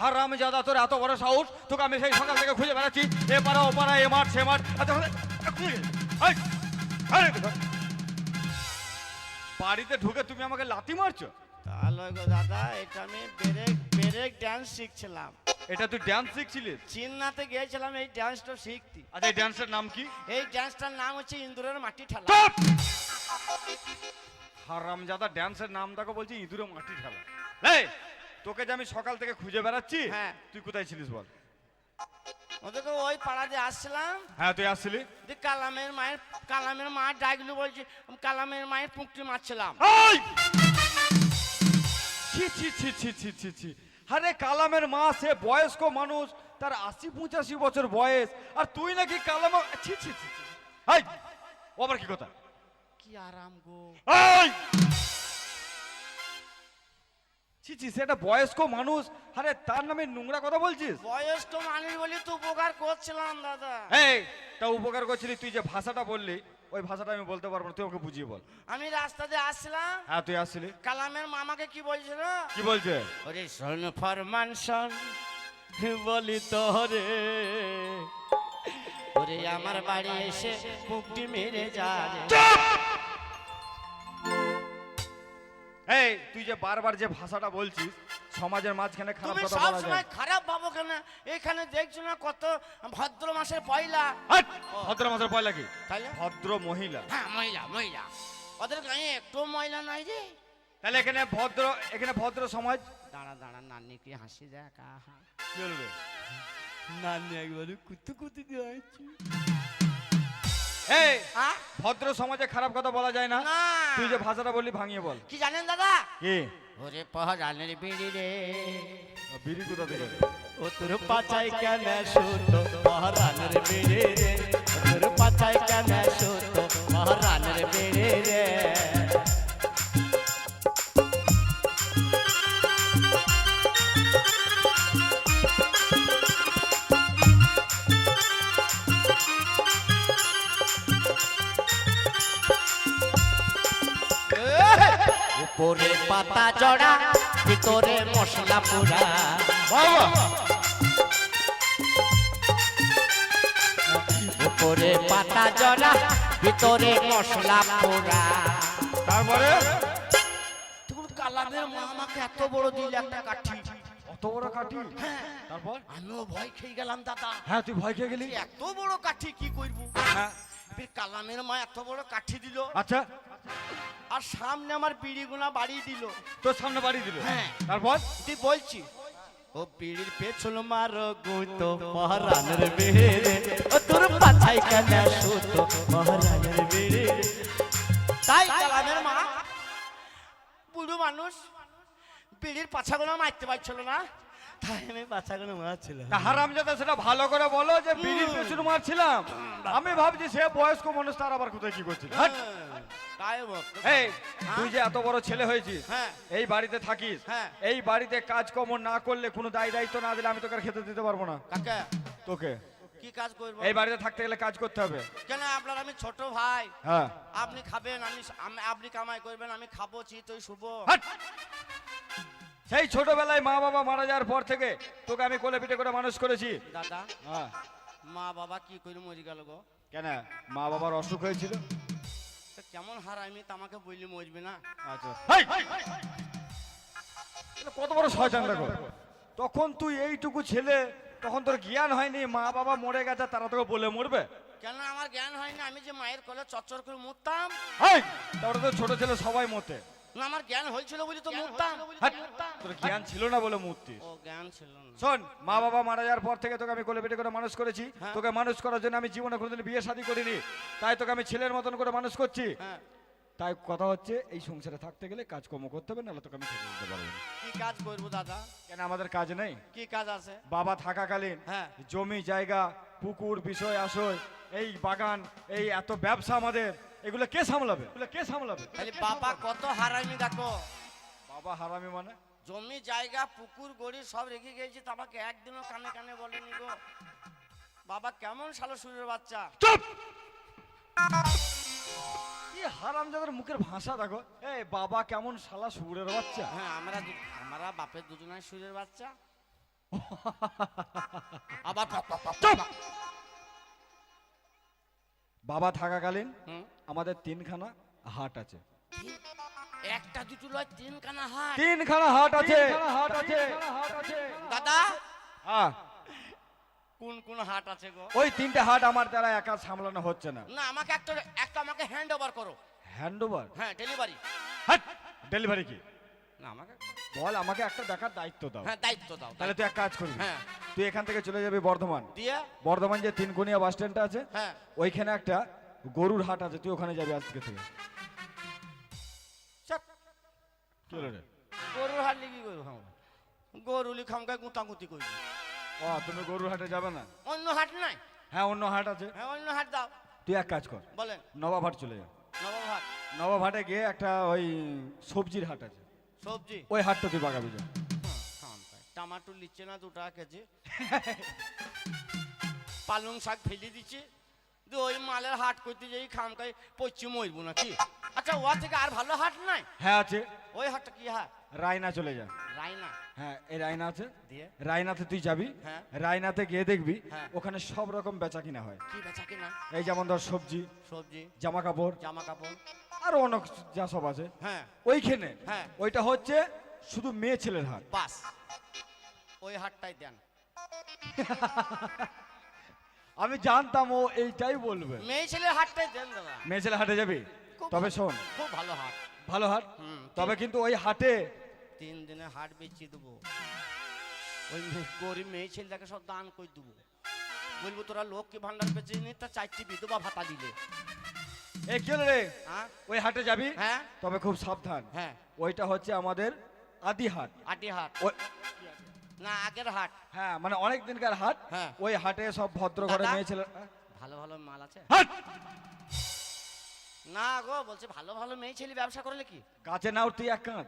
হারাম জাদা তোর এত বড় সাহস? তোকে আমি সেই সকাল থেকে খুঁজে বেড়াচ্ছি। এ পাড়া ও পাড়া এ মাঠ সে মাঠ আচ্ছা, বাড়িতে ঢুকে তুমি আমাকে লাথি মারছো? তাহলে গো দাদা এটা আমি ব্রেক ব্রেক ডান্স শিখছিলাম। এটা তুই ড্যান্স শিখছিলিস? চিন্নাতে গিয়েছিলাম এই শিখতে। আচ্ছা এই ড্যান্সের নাম কি? এই ডান্সটার নাম হচ্ছে ইন্দুরের মাটি ঠেলা। চুপ! হারামজাদা ড্যান্সের নাম দেখো বলছি ইঁদুরে মাটি ঠেলা। এই তোকে যে আমি সকাল থেকে খুঁজে বেড়াচ্ছি হ্যাঁ। তুই কোথায় ছিলিস বল? ওদেরকে ওই পাড়া দিয়ে আসছিলাম। হ্যাঁ তুই আসছিলি? কালামের মায়ের কালামের মা ডাকলু বলছি কালামের মায়ের পুঁকটি মারছিলাম! ছি ছি ছি ছি ছি ছি ছি। আরে কালামের মা সে বয়স্ক মানুষ তার আশি পঁচাশি বছর বয়স আর তুই নাকি কালাম ছি ছি ছি ছি। এই ও আবার কি কথা? কি আরাম গো। এই! ছি ছি সেটা বয়স্ক মানুষ। আরে তার নামে নোংরা কথা বলছিস? বয়স্ক মানুষ বলি তো উপকার করছিলাম দাদা। এই তা উপকার করছিলি তুই যে ভাষাটা বললি ওই ভাষাটা আমি বলতে পারব না তুই ওকে বুঝিয়ে বল। আমি রাস্তা দিয়ে আসছিলাম। হ্যাঁ তুই আসছিলি। কালামের মামাকে কি বলছিল? কি বলছে? ওরে শোন ফরমান শোন বলি তোরে। ওরে আমার বাড়ি এসে পুকটি মেরে যা। এই তুই যে বারবার যে ভাষাটা বলছিস সমাজের মাঝখানে খারাপ তুমি কথা সব বলা সময় যায় খারাপ ভাবো কেন? এখানে দেখছ না কত ভদ্র মাসের পয়লা? হাট! ভদ্র মাসের পয়লা কি? তাইলে? ভদ্র মহিলা। হ্যাঁ মহিলা মহিলা। ওদের গায়ে একটু মহিলা নাই রে তাহলে এখানে ভদ্র এখানে ভদ্র সমাজ? দাঁড়া দাঁড়া নানি কি হাসি দেখ আহা। কি বলবে? নানি একবারে কুতু কুতু দিয়েছি এই হ্যাঁ ভদ্র সমাজে খারাপ কথা বলা যায় না। তুই যে ভাষাটা বললি ভাঙিয়ে বল। কি জানেন দাদা? কি? ওরে পহরানের বিড়ি রে। বিড়ি কোথা থেকে? ও তোর পাচাই কেন সুতো? পহরানের বিড়ি রে। তোর পাচাই কেন সুতো? পহরানের বিড়ি রে। পাতা জড়া ভিতরে মশলা পোড়া উপরে পাতা জড়া ভিতরে মশলা পোড়া তারপরে? কালামের মা আমাকে এত বড় দিল একটা কাঠি। অত বড় কাঠি? তারপর? আমিও ভয় খেয়ে গেলাম দাদা। হ্যাঁ তুই ভয় খেয়ে গেলি? এত বড় কাঠি কি করব? হ্যাঁ। ফির কালামের মা এত বড় কাঠি দিল। আচ্ছা। আর সামনে আমার বিড়িগুনা বাড়িয়ে দিল। তোর সামনে বাড়ি দিল? হ্যাঁ। তারপর? তুই বলছি ও বিড়ির পেছন মারো গুতো মহারানের বেড়ে ও তোর পাছাই কেন সুতো মহারানের বেড়ে তাই কালামের মা বুড়ো মানুষ বিড়ির পাছাগুলো মারতে পারছিল না। তাই আমি সেটা ভালো করে বলো যে বিড়ির পেছনে মারছিলাম। আমি ভাবছি সে বয়স্ক মানুষ তার আবার কোথায় কি করছিল। এই তুই যে এত বড় ছেলে হয়েছিস হ্যাঁ। এই বাড়িতে থাকিস হ্যাঁ। এই বাড়িতে কাজকর্ম না করলে কোনো দায় দায়িত্ব না দিলে আমি তোকে আর খেতে দিতে পারব না। কাকা? তোকে। কি কাজ করব? এই বাড়িতে থাকতে গেলে কাজ করতে হবে। কেন আপনার আমি ছোট ভাই? হ্যাঁ। আপনি খাবেন আমি আপনি কামাই করবেন আমি খাব চিতই শুভ! সেই ছোটবেলায় মা বাবা মারা যাওয়ার পর থেকে তোকে আমি কোলে পিঠে করে মানুষ করেছি। দাদা হ্যাঁ। মা বাবা কি করে মরে গেল গো? কেন? মা বাবার অসুখ হয়েছিল? কেমন হারামি তা আমাকে বললি মরবি না। আচ্ছা। কত বড় শয়তান দেখো তখন তুই এইটুকু ছেলে তখন তোর জ্ঞান হয়নি মা বাবা মরে গেছে তারা তোকে বলে মরবে? কেন আমার জ্ঞান হয়নি? আমি যে মায়ের কোলে চচ্চর করে মরতাম! তারপরে তো ছোট ছেলে সবাই মতে না আমার জ্ঞান হয়েছিল বলি তো মুততাম তোর জ্ঞান ছিল না বলে মূর্তি ও জ্ঞান ছিল না। শোন মা বাবা মারা যাওয়ার পর থেকে তোকে আমি কোলে পেটে করে মানুষ করেছি। হ্যাঁ। তোকে মানুষ করার জন্য আমি জীবনে কোনোদিন বিয়ে শাদী করিনি। তাই তোকে আমি ছেলের মতন করে মানুষ করছি। হ্যাঁ। তাই কথা হচ্ছে এই সংসারে থাকতে গেলে কাজকর্ম করতে হবে নাহলে তোকে আমি খেতে দিতে পারব কি কাজ করব দাদা? কেন আমাদের কাজ নেই? কি কাজ আছে? বাবা থাকাকালীন হ্যাঁ। জমি জায়গা পুকুর বিষয় আশয় এই বাগান এই এত ব্যবসা আমাদের। এগুলো কে সামলাবে? এগুলো কে সামলাবে? তাহলে বাবা কত হারামি দেখো। বাবা হারামি মানে? জমি জায়গা পুকুর গড়ি সব রেখে গেছি তা আমাকে একদিনও কানে কানে বলেনি গো। বাবা কেমন সালো সুরের বাচ্চা। চুপ! কি হারামজাদার মুখের ভাষা দেখো। এই বাবা কেমন শালা সুরের বাচ্চা। হ্যাঁ আমরা দু- আমরা বাপের দুজনের সুরের বাচ্চা। আবার চুপ! বাবা থাকাকালীন আমাদের তিনখানা হাট আছে। একটা দুটো লয় তিনখানা হাট। তিনখানা হাট আছে। হাট আছে। দাদা। হ্যাঁ। কোন কোন হাট আছে গো? ওই তিনটে হাট আমার দ্বারা একা সামলানো হচ্ছে না। না আমাকে একটা একটা আমাকে হ্যান্ড ওভার করো। হ্যান্ড ওভার হ্যাঁ ডেলিভারি হাট! ডেলিভারি কি? না আমাকে বল আমাকে একটা দেখার দায়িত্ব দাও। হ্যাঁ দায়িত্ব দাও তাহলে তুই এক কাজ করবি। হ্যাঁ। তুই এখান থেকে চলে যাবি বর্ধমান। দিয়ে? বর্ধমান যে তিনকুনিয়া বাস স্ট্যান্ডটা আছে হ্যাঁ। ওইখানে একটা গরুর হাট আছে তুই ওখানে যাবি আজকে থেকে। কি রে গরুর হাট লিখি গরু খাম গরু লি খামকায় গুতাগুতি করবি। ও তুমি গরুর হাটে যাবে না? অন্য হাট নাই? হ্যাঁ অন্য হাট আছে। হ্যাঁ অন্য হাট দাও। তুই এক কাজ কর। বলেন। নবাব হাট চলে যা। নবম হাট। নবাব হাটে গিয়ে একটা ওই সবজির হাট আছে। সবজি। ওই হাটটা তুই বাগাবি যা। টমাটো লিচ্ছে না দু টাকা কেজি। পালং শাক ফেলে দিচ্ছে। ওই মালের হাট করতে যাই খামকাই পশ্চিম মরবো নাকি? আচ্ছা ওয়া থেকে আর ভালো হাট নাই? হ্যাঁ আছে। ওই হাটটা কি হাট? রায়না চলে যা। রায়না? হ্যাঁ এই রায়না আছে। দিয়ে? রায়নাতে তুই যাবি। হ্যাঁ। রায়নাতে গিয়ে দেখবি হ্যাঁ। ওখানে সব রকম বেচা কিনা হয়। কি বেচা কিনা? এই যেমন ধর সবজি সবজি। জামা কাপড় জামা কাপড় আরও অনেক যা সব আছে। হ্যাঁ। ওইখানে। হ্যাঁ। ওইটা হচ্ছে শুধু মেয়ে ছেলের হাট। বাস। ওই হাটটাই দেন। আমি জানতাম ও এইটাই বলবে। মেয়ে ছেলের হাটটাই দেন দাদা। মেয়ে ছেলে হাটে যাবি? খুব তবে শোন। খুব ভালো হাট। ভালো হাট? হুম তবে কিন্তু ওই হাটে তিন দিনে হাট বেচে দেবো। ওই মে- গরিব মেয়ে ছেলেটাকে সব দান করে দেবো। বলব তোরা লক্ষ্মী ভান্ডার বেঁচে নি তা চারটি বিধবা ভাতা দিলে। এ কি হলো রে? হ্যাঁ? ওই হাটে যাবি? হ্যাঁ। তবে খুব সাবধান। হ্যাঁ। ওইটা হচ্ছে আমাদের আদি হাট। আটি হাট। ওই না আগের হাট। হ্যাঁ মানে অনেক দিনকার হাট। হ্যাঁ। ওই হাটে সব ভদ্র ঘরে দাদা? মেয়ে ছিল ভালো ভালো মাল আছে। হাট! না গো বলছে ভালো ভালো মেয়ে ছেলে ব্যবসা করলে কি? গাছে নাও তুই এক কাঁধ।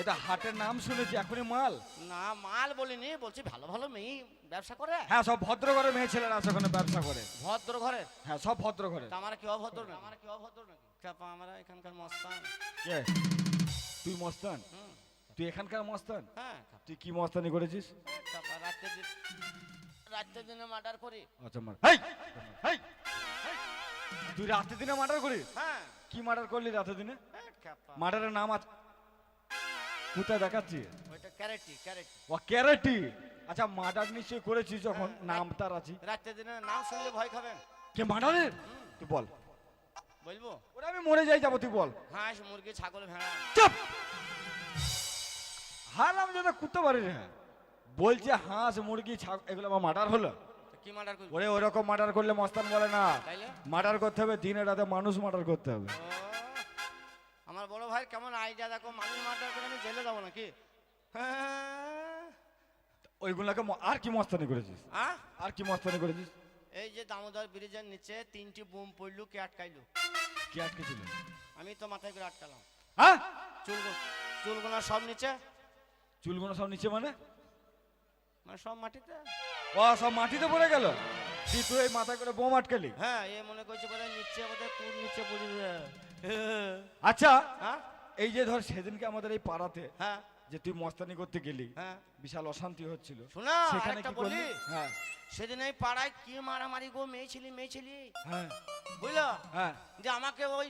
এটা হাটের নাম শুনেছি এখনই মাল। না মাল বলিনি বলছি ভালো ভালো মেয়ে ব্যবসা করে। হ্যাঁ সব ভদ্র ঘরে মেয়ে ছেলেরা আছে ওখানে ব্যবসা করে। ভদ্র ঘরে? হ্যাঁ সব ভদ্র ঘরে। আমরা কি অভদ্র না আমরা কি অভদ্র নাকি? চাপা আমরা এখানকার মস্তান। কে? তুই মস্তান? তুই এখানকার মস্তান? হ্যাঁ। তুই কি মস্তানি করেছিস? চাপা রাত্রে দিন রাত্রে দিনে মার্ডার করি। আচ্ছা মার হেই! হেই। তুই রাতে দিনে মার্ডার করিস? হ্যাঁ। কি মার্ডার করলি রাতে দিনে? মার্ডারের নাম আছে কোথায় দেখাচ্ছি? ওইটা ক্যারেটি ক্যারেটি ও ক্যারেটি আচ্ছা মার্ডার নিশ্চয়ই করেছিস যখন? হ্যাঁ, নাম তার আছে। রাত্রে দিনে নাম শুনলে ভয় খাবেন। কে মার্ডারের তুই বল। বলব? ওরে আমি মরে যাই যাব তুই বল। হাঁস মুরগি ছাগল ভেড়া। চুপ! হারাম যেটা করতে পারি রে বলছে হাঁস মুরগি ছাগ এগুলো আমার মার্ডার হলো? কি মার্ডার করবি? ওরে ওরকম মার্ডার করলে মস্তান বলে না। তাইলে? মার্ডার করতে হবে দিনে রাতে মানুষ মার্ডার করতে হবে। আমার বড় ভাই কেমন আইডিয়া দেখো মানুষ মার্ডার করে আমি জেলে যাব নাকি? হ্যাঁ। ওইগুলোকে আর কি মস্তানি করেছিস? আহ? আর কি মস্তানি করেছিস? এই যে দামোদর ব্রিজের নিচে তিনটি বুম পড়লু কে আটকাইলু? কি আটকে ছিল আমি তো মাথায় করে আটকালাম। হ্যাঁ? চুল চুলগুলো সব নিচে? চুলগুলো সব নিচে মানে? মানে সব মাটিতে? ও সব মাটিতে পড়ে গেল? তুই তুই এই মাথায় করে বোম আটকালি। হ্যাঁ এ মনে করছে বোধ নিচে বোধ কুর নিচে পড়ে আচ্ছা হ্যাঁ? এই যে ধর সেদিনকে আমাদের এই পাড়াতে হ্যাঁ। যে তুই মস্তানি করতে গেলি হ্যাঁ। বিশাল অশান্তি হচ্ছিল। শোনা সেখানে কি বলি? হ্যাঁ। সেদিন এই পাড়ায় কি মারামারি গো মেয়ে ছেলে মেয়ে ছেলে? হ্যাঁ। বুঝলো? হ্যাঁ। যে আমাকে ওই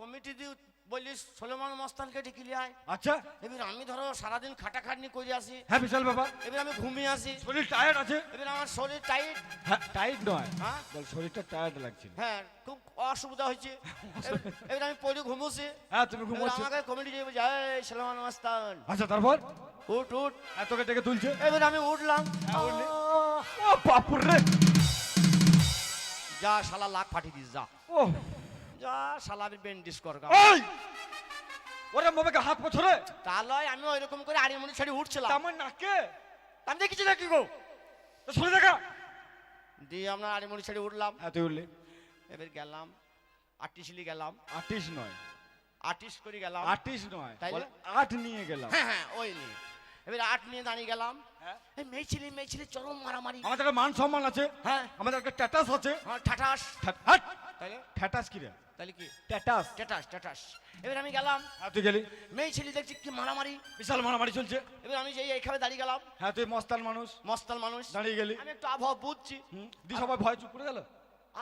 কমিটি দিয়ে বললিস সোলেমান মস্তানকে ডেকে আয়। আচ্ছা। এবার আমি ধরো সারাদিন খাটাখাটনি করে আসি। হ্যাঁ বিশাল ব্যাপার। এবার আমি ঘুমিয়ে আসি। শরীর টায়ার্ড আছে? এবার আমার শরীর টাইট হ্যাঁ টায়ার্ড নয়। হ্যাঁ? শরীরটা টায়ার্ড লাগছিল হ্যাঁ খুব অসুবিধা হয়েছে। এবার- আমি পড়ে ঘুমোছি। হ্যাঁ তুমি ঘুমোচ্ছ। আমাকে কমিটি দিয়ে বলছে এই সোলেমান মস্তান। আচ্ছা তারপর? উঠ উঠ। হ্যাঁ তোকে ডেকে তুলছে। এবার আমি উঠলাম। ও বাপুর! রে যা শালা লাখ পাঠিয়ে দিস যা। ও যা ওই ওরে মোবাইকে হাত পছরে তা লয় আমি ওইরকম করে আড়ি মুড়ি ছেড়ে উঠছিলাম। আমার নাকে? আমি দেখেছি না কি গো? শুনে দেখা। দিয়ে আমরা আড়ি মুড়ি ছেড়ে উঠলাম। হ্যাঁ তুই উঠলি। এবার গেলাম। আর্টিস্টলি গেলাম। আর্টিস্ট নয়। আর্টিস্ট করে গেলাম। আর্টিস্ট নয়? বলে আর্ট নিয়ে গেলাম। হ্যাঁ হ্যাঁ ওই নিয়ে। এবার আর্ট নিয়ে দাঁড়িয়ে গেলাম। হ্যাঁ। মেয়ে ছেলে মেয়ে ছেলে চরম মারামারি। আমাদের মান সম্মান আছে। হ্যাঁ। আমাদের একটা ট্যাটাস আছে। হ্যাঁ হাট! তাইলে? ঠ্যাটাস কি রে? তাহলে কি? ট্যাটাস স্ট্যাটাস স্ট্যাটাস এবার আমি গেলাম। হ্যাঁ তুই গেলি? মেয়ে ছেলে দেখছি কি মারামারি। বিশাল মারামারি চলছে। এবার আমি যেই এইখানে দাঁড়িয়ে গেলাম। হ্যাঁ তুই মস্তান মানুষ। মস্তাল মানুষ। দাঁড়িয়ে গেলি। আমি একটু আবহাওয়া বুঝছি। দি সবাই ভয় চুপ করে গেল?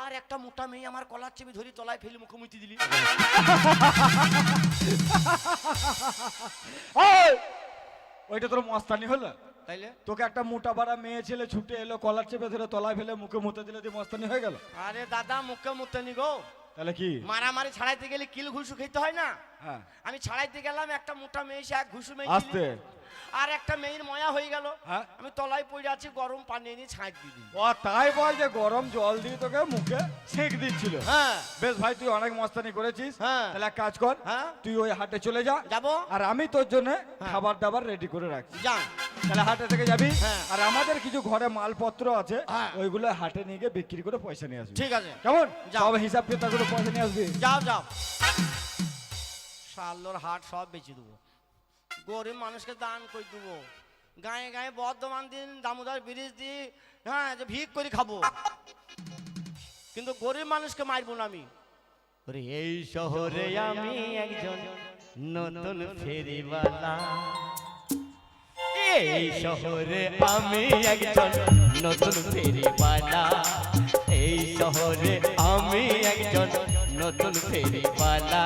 আর একটা মোটা মেয়ে আমার কলার চেপে ধরি তলায় ফেলে মুখোমুখি দিলি। ওইটা তোর মস্তানি হলো? তাইলে? তোকে একটা মোটা বাড়া মেয়ে ছেলে ছুটে এলো কলার চেপে ধরে তলায় ফেলে মুখে মুতে দিলে তুই মস্তানি হয়ে গেল? আরে দাদা মুখে মুতে নি গো। তাহলে কি? মারামারি ছাড়াইতে গেলে কিল ঘুষু খেতে হয় না? হ্যাঁ। আমি ছাড়াইতে গেলাম একটা মোটা মেয়ে এসে এক ঘুষু মেয়ে আস্তে। আর একটা মেয়ের ময়া হয়ে গেল। হ্যাঁ। আমি তলায় পড়ে আছি গরম পানি এনে ছাঁচ দিই ও তাই বল যে গরম জল দিয়ে তোকে মুখে সেঁক দিচ্ছিল। হ্যাঁ। বেশ ভাই তুই অনেক মস্তানি করেছিস। হ্যাঁ। তাহলে এক কাজ কর হ্যাঁ। তুই ওই হাটে চলে যা। যাব। আর আমি তোর জন্য খাবার দাবার রেডি করে রাখছি। যা তাহলে হাটে থেকে যাবি। হ্যাঁ। আর আমাদের কিছু ঘরে মালপত্র আছে হ্যাঁ। ওইগুলো হাটে নিয়ে গিয়ে বিক্রি করে পয়সা নিয়ে আসবি। ঠিক আছে। কেমন? যাও। সব হিসাব কিতাব করে পয়সা নিয়ে আসবি। যাও যাও। শালোর হাট সব বেচে দেবো। গরিব মানুষকে দান করে দেবো। গায়ে গায়ে বর্ধমান দিন, দামোদর ব্রিজ দিয়ে হ্যাঁ যে ভিক করে খাব। কিন্তু গরিব মানুষকে মারবো না আমি। এই শহরে আমি একজন নতুন ফেরিওয়ালা। এই শহরে আমি একজন নতুন ফেরিওয়ালা। এই শহরে আমি একজন নতুন ফেরিওয়ালা।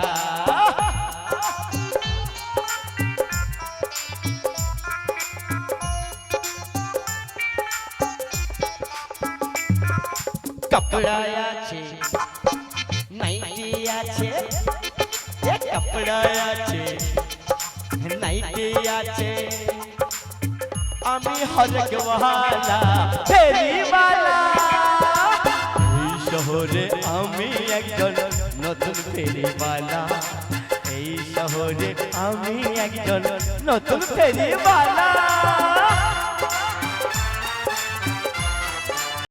আছে, নাইটি আছে, এ কপড়া আছে, নাইটি আছে। আমি হরকওয়ালা ফেরিওয়ালা। এই শহরে আমি একজন নতুন ফেরিওয়ালা। এই শহরে আমি একজন নতুন ফেরিওয়ালা।